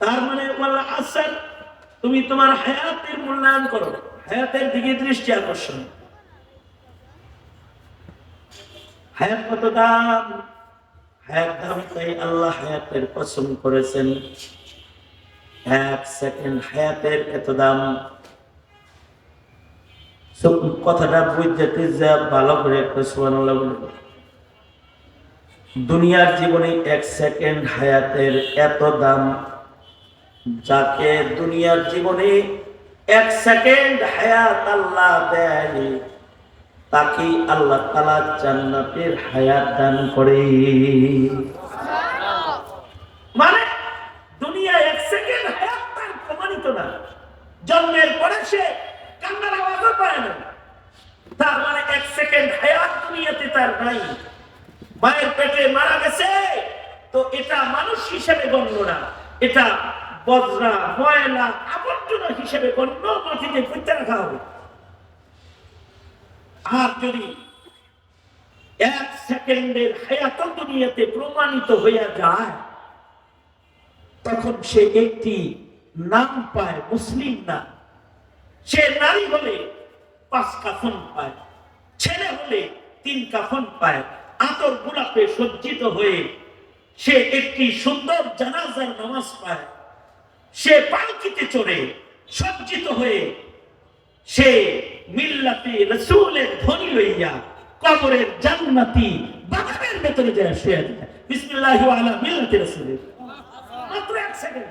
তার মানে তুমি তোমার হায়াতের মূল্যায়ন করো, হায়াতের দিকে দৃষ্টি আকর্ষণ। হায়াত কত দাম? হায়াত দাম তাই আল্লাহ হায়াতের পছন্দ করেছেন। এক সেকেন্ড হায়াতের এত দাম। কথাটা বুঝতে যা ভালো করে একটা বলে দুনিয়ার জীবনে এক সেকেন্ড হায়াতের এত দাম। যাকে দুনিয়ার জীবনে এক সেকেন্ড হায়াত আল্লাহ দেয় তাকে আল্লাহ তালা জান্নাতের হায়াত দান করে। মানে দুনিয়া এক সেকেন্ড হায়াত তার প্রমাণিত না জন্মের পরে সে কান্নার আওয়াজও পায় না। তার মানে এক সেকেন্ড হায়াত দুনিয়াতে তার নাই। মায়ের পেটে মারা গেছে, তো এটা মানুষ হিসেবে গণ্য না। এটা বজরা, ময়লা, আবর্জনা হিসেবে গণ্য, মাটিতে পুঁতে রাখা হবে। আর যদি এক সেকেন্ডের হায়াত দুনিয়াতে প্রমাণিত হইয়া যায়, তখন সে একটি নাম পায় মুসলিম নাম সে নারী হলে পাঁচ কাফন পায়, ছেলে হলে তিন কাফন পায়। আতর গোলাপে সজ্জিত হয়ে সে একটি সুন্দর জানাজার নামাজ পায়। সে পালকিতে চড়ে সজ্জিত হয়ে সে মিল্লাতে রসুলের ধ্বনি লইয়া কবরের জান্নাতি বাগানের ভেতরে যায়, শুয়ে যায়। বিসমিল্লাহি আলা মিল্লাতি রাসূলের মাত্র এক সেকেন্ড।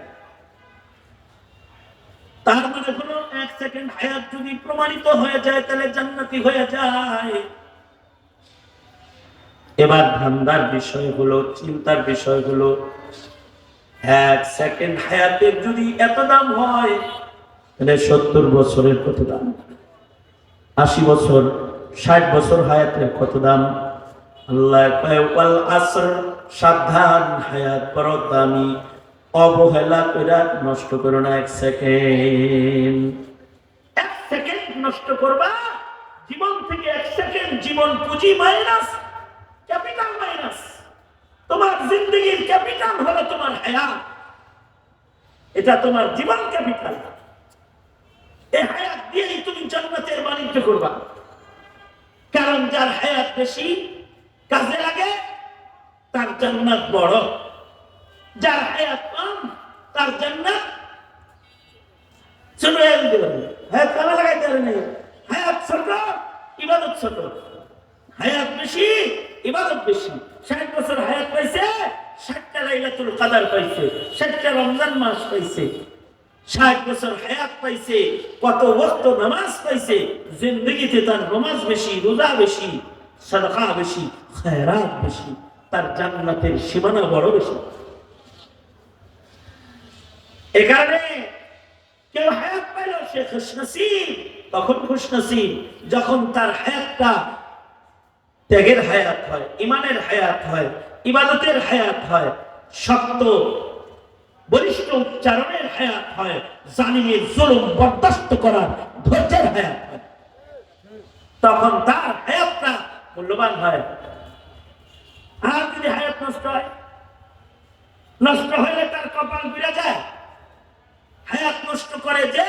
তার মানে হলো এক সেকেন্ড হায়াত যদি প্রমাণিত হয়ে যায়, তাহলে জান্নাতি হয়ে যায়। এবার ধান্দার বিষয় হলো, চিন্তার বিষয় হলো, এক সেকেন্ড হায়াতের যদি এত দাম হয়, তাহলে সত্তর বছরের কত দাম? আশি বছর, ষাট বছর হায়াতের কত দাম? আল্লাহ সাবধান, হায়াত বড় দামি। অবহেলা করে নষ্ট করো না এক সেকেন্ড। এক সেকেন্ড নষ্ট করবা, জীবন থেকে এক সেকেন্ড জীবন পুঁজি মাইনাস, ক্যাপিটাল মাইনাস। তোমার জিন্দগির ক্যাপিটাল হলো তোমার হায়াত। এটা তোমার জীবন ক্যাপিটাল। এই হায়াত দিয়েই তুমি জান্নাতের বাণিজ্য করবা। কারণ যার হায়াত বেশি কাজে লাগে, তার জান্নাত বড়। যার হায়াত তার জান্নাত ছোট হয়ে হায়াত কামে লাগাইতে পারে নাই। হায়াত ছোট, ইবাদত ছোট। হায়াত বেশি, ইবাদত বেশি। ষাট বছর হায়াত পাইছে, ষাটটা লাইলাতুল কাদার পাইছে, ষাটটা রমজান মাস পাইছে। ষাট বছর হায়াত পাইছে, কত ওয়াক্ত নামাজ পাইছে, জিন্দগিতে তার নামাজ বেশি, রোজা বেশি, সাদকা বেশি, খায়রাত বেশি, তার জান্নাতের সীমানা বড় বেশি। এ কারণে কেউ হায়াত পাইল সে খুশনসিব, তখন খুশনসিব, যখন তার হায়াতটা ত্যাগের হায়াত হয়, ইমানের হায়াত হয়, ইবাদতের হায়াত হয়, শক্ত, বলিষ্ঠ উচ্চারণের হায়াত হয় জালিমের জুলুম বরদাস্ত করার ধৈর্যের হায়াত হয়। তখন তার হায়াতটা মূল্যবান হয়। আর যদি হায়াত নষ্ট হয়, নষ্ট হলে তার কপাল বিরা যায়। হায়াত নষ্ট করে যে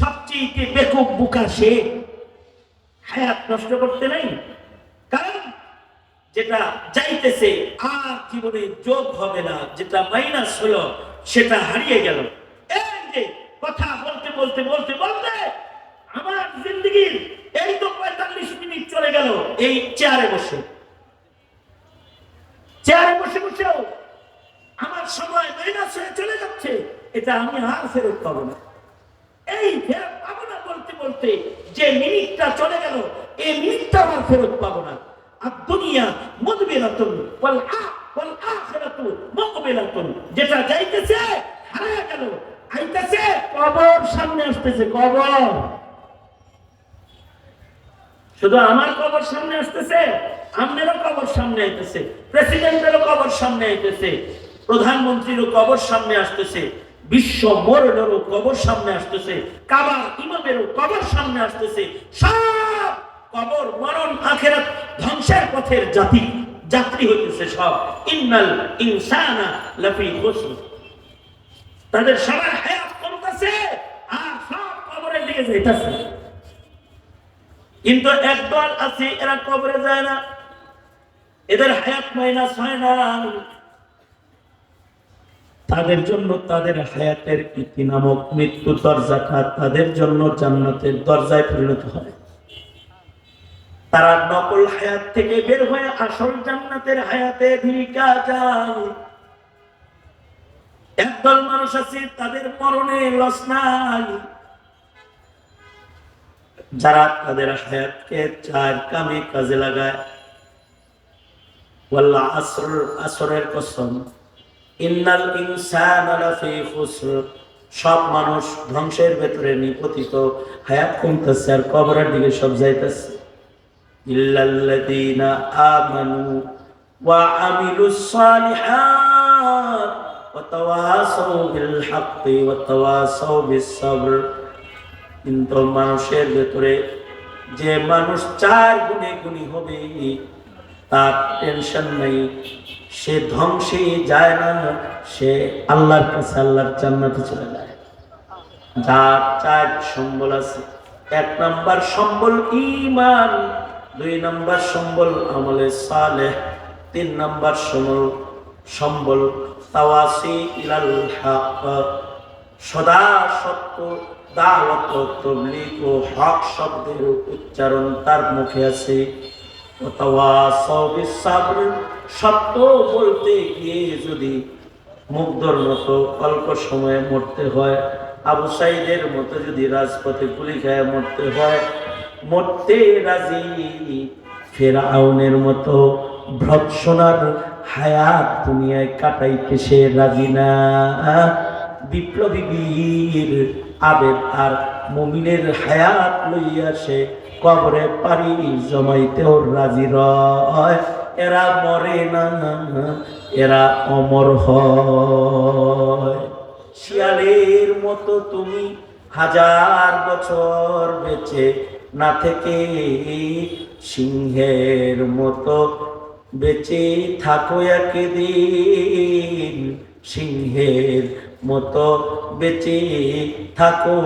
সবচেয়ে বেকুব বুকা সে। হায়াত নষ্ট করতে নাই। কারণ যেটা যাইতেছে আর জীবনে যোগ হবে না, যেটা মাইনাস হলো, সেটা হারিয়ে গেল। এই যে কথা বলতে বলতে বলতে বলতে আমার জিন্দগির এই তো পঁয়তাল্লিশ মিনিট চলে গেল এই চেয়ারে বসে। চেয়ারে বসে বসেও আমার সময় মাইনাস হয়ে চলে যাচ্ছে। এটা আমি আর ফেরত পাবো না। এই ফেরত পাবো না বলতে বলতে যে মিনিটটা চলে গেল, এই মিনিটটা আমার ফেরত পাবো না। আর দুনিয়া মুদবিরাতুন ওয়াল আ, ওয়াল আখিরাতু মুকবিলাতুন যেটা যাইতেছে হারিয়ে গেল। আইতেছে, কবর সামনে আসতেছে, কবর। শুধু আমার কবর সামনে আসতেছে, আমনেরও কবর সামনে আইতেছে, প্রেসিডেন্টেরও কবর সামনে আইতেছে, প্রধানমন্ত্রীরও কবর সামনে আসতেছে। বিশ্ব মোড়েরও কবর সামনে আসতেছে, কাবার ইমামেরও কবর সামনে আসতেছে, সব কবর, মরণ, আখেরাত ধ্বংসের পথের জাতি, যাত্রী হইতেছে সব। ইন্নাল ইনসানা লাফি খুসর। তাদের সবার হায়াত কমতেছে আর সব কবরের দিকে যাইতেছে। কিন্তু একদল আছে, এরা কবরে যায় না। এদের হায়াত মাইনাস হয় না। তাদের জন্য তাদের হায়াতের ইতি নামক মৃত্যু দরজাটা তাদের জন্য জান্নাতের দরজায় পরিণত হয় তারা নকল হায়াত থেকে বের হয়ে আসল জান্নাতের হায়াতে ঢিকা যায় একদল মানুষ আছে, তাদের মরণে লস নাই। যারা তাদের হায়াতকে চার কামে কাজে লাগায়। আসরের কসম। ইন্নাল ইনসানা সব মানুষ ধ্বংসের ভেতরে নিপতিত। হায়াত কমতেছে আর কবরের দিকে সব যাইতেছে। ইল্লাল্লাযীনা আমানু ওয়া আমিলুস সালিহাত ওয়া তাওয়াসাউ বিল হাক্কি ওয়া তাওয়াসাউ বিস সাবর কিন্তু মানুষের ভেতরে যে মানুষ চার গুণে গুণী হবে, তার টেনশন নেই। সে ধ্বংসে যায় না, সে আল্লাহর কাছে আল্লাহর জান্নাতে চলে যায়। যার চার সম্বল আছে, এক নাম্বার সম্বল ইমান দুই নাম্বার সম্বল আমলে সালেহ, তিন নাম্বার সম্বল সম্বল তাওয়াসি ইলাল হক। সদা সত্য, দাওয়াত তবলিগ ও হক শব্দের উচ্চারণ তার মুখে আছে। সত্য বলতে গিয়ে যদি মুগ্ধর মতো অল্প সময়ে মরতে হয়, আবু সাইদের মতো যদি রাজপথে গুলি খায় মরতে হয়, মরতে রাজি ফেরাউনের মতো ভ্রৎসনার হায়াত দুনিয়ায় কাটাইতে সে রাজি না। বিপ্লবী বীর আবেদ আর মুমিনের হায়াত লইয়া সে কবরে পারি জমাইতেও রাজি রয়। এরা মরে না, এরা অমর হয়। শিয়ালের মতো তুমি হাজার বছর বেঁচে না থেকে সিংহের মতো বেঁচে থাকো একদিন। সিংহের মতো বেঁচে থাকো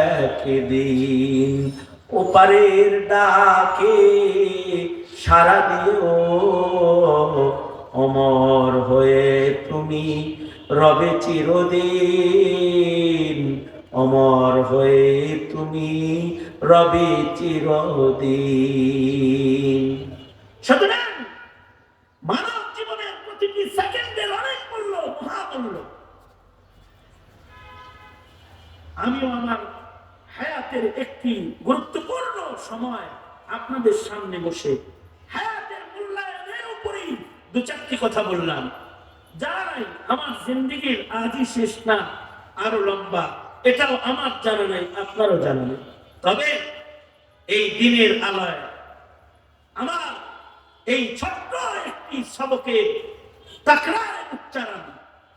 একদিন। ওপারের ডাকে সারা দিও, অমর হয়ে তুমি রবে চিরদিন। অমর হয়ে তুমি রবে চিরদিন। মানব জীবনের প্রতিটি সেকেন্ডের অনেক মূল্য মহামূল্য। আমিও আমার হায়াতের একটি গুরুত্বপূর্ণ সময় আপনাদের সামনে বসে হায়াতের মূল্যায়নের উপরেই দু চারটি কথা বললাম। নাই আমার জিন্দিগির আজই শেষ না, আরও লম্বা, এটাও আমার জানা নাই, আপনারও জানা নেই। তবে এই দিনের আলোয় আমার এই ছোট্ট একটি সবকে তাকরার উচ্চারণ,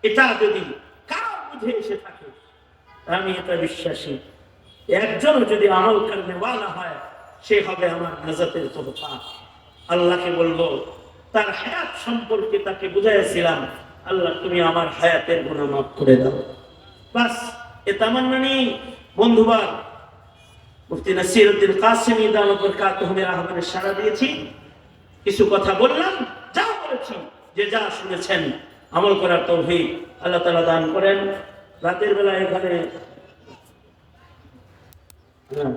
এটা যদি কারও বুঝে এসে থাকে আমি এটা বিশ্বাসী। একজন যদি আমল করনেওয়ালা হয়, সে হবে আমার নাজাতের তোহফা। আল্লাহকে বলব, তার হায়াত সম্পর্কে তাকে বুঝাইছিলাম আল্লাহ তুমি আমার হায়াতের গুণা মাফ করে দাও। বাস, এ তামান্না নেই। বন্ধুবার মুফতি নাসির উদ্দিন কাসেমি দামপুর কাতহমের আহ্বানে সাড়া দিয়েছি। কিছু কথা বললাম, যা বলেছি, যে যা শুনেছেন, আমল করার তৌফিক আল্লাহ তালা দান করেন। রাতের বেলা এখানে হ্যাঁ।